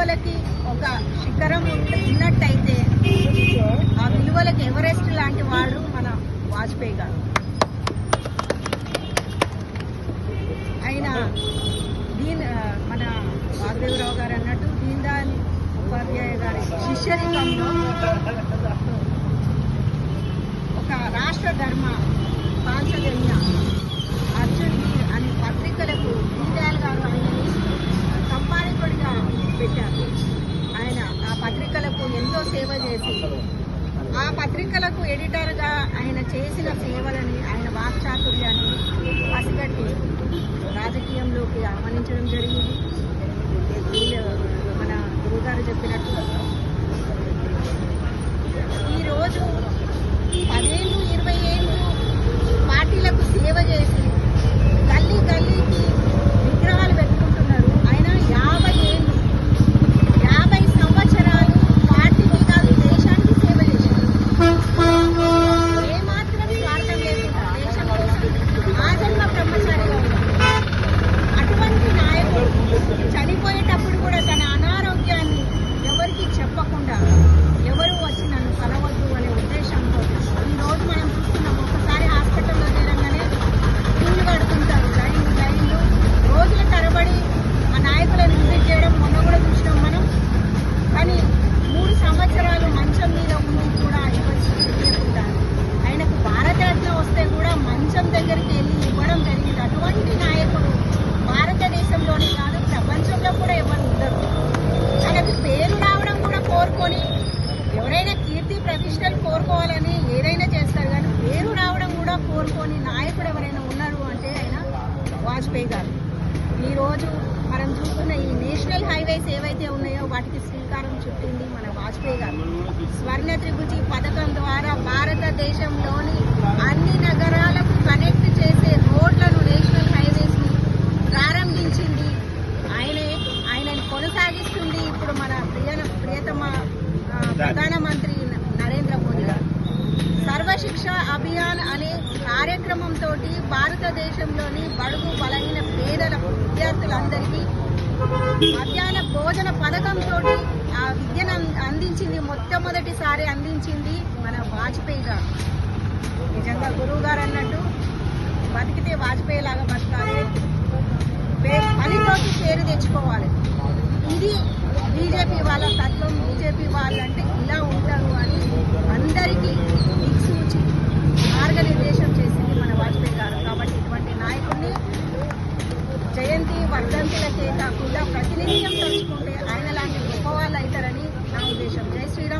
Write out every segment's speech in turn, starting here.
విలువలకి ఒక శిఖరం ఉన్నట్టయితే ఆ విలువలకి ఎవరెస్ట్ లాంటి వాడు మన వాజ్పేయి గారు. ఆయన దీన్ మన వాసుదేవరావు గారు అన్నట్టు దీన్ దయాళ్ ఉపాధ్యాయ గారి శిష్యరికంలో ఒక రాష్ట్ర ధర్మ పాంచజన్య అర్జున్ వీర్ అనే పత్రికలకు దీన్ దయాళ్ గారు ఆయనని సంపాదకుడిగా పెట్టారు ఆయన ఆ పత్రికలకు ఎంతో సేవ చేసి ఆ పత్రికలకు ఎడిటర్గా ఆయన చేసిన సేవలని ఆయన వాక్చాతుర్యాన్ని పసిగట్టి రాజకీయంలోకి ఆహ్వానించడం జరిగింది. మన గురుగారు చెప్పినట్టు ప్రతిష్టలు కోరుకోవాలని ఏదైనా చేస్తారు కానీ పేరు రావడం కూడా కోరుకొని నాయకుడు ఎవరైనా ఉన్నారు అంటే ఆయన వాజ్పేయి గారు. ఈరోజు మనం చూస్తున్న ఈ నేషనల్ హైవేస్ ఏవైతే ఉన్నాయో వాటికి శ్రీకారం చుట్టింది మన వాజ్పేయి గారు. స్వర్ణ త్రిభుజి పథకం ద్వారా భారతదేశంలోని అన్ని నగరాలకు కనెక్ట్ చేసే రోడ్లను నేషనల్ హైవేస్ని ప్రారంభించింది. ఆయనే ఆయనని కొనసాగిస్తుంది. ఇప్పుడు మన ప్రియ ప్రియతమ ప్రధాన అభియాన్ అనే కార్యక్రమంతో భారతదేశంలోని బడుగు బలహీన పేదల విద్యార్థులందరికీ మధ్యాహ్న భోజన పథకంతో ఆ విద్యను అం- అందించింది మొట్టమొదటిసారి అందించింది మన వాజ్పేయి గారు. నిజంగా గురువు గారు అన్నట్టు బతికితే వాజ్పేయి లాగా బతకాలి. పే- పనితోటి పేరు తెచ్చుకోవాలి. ఇది బీజేపీ వాళ్ళ తత్వం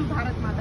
भारत माता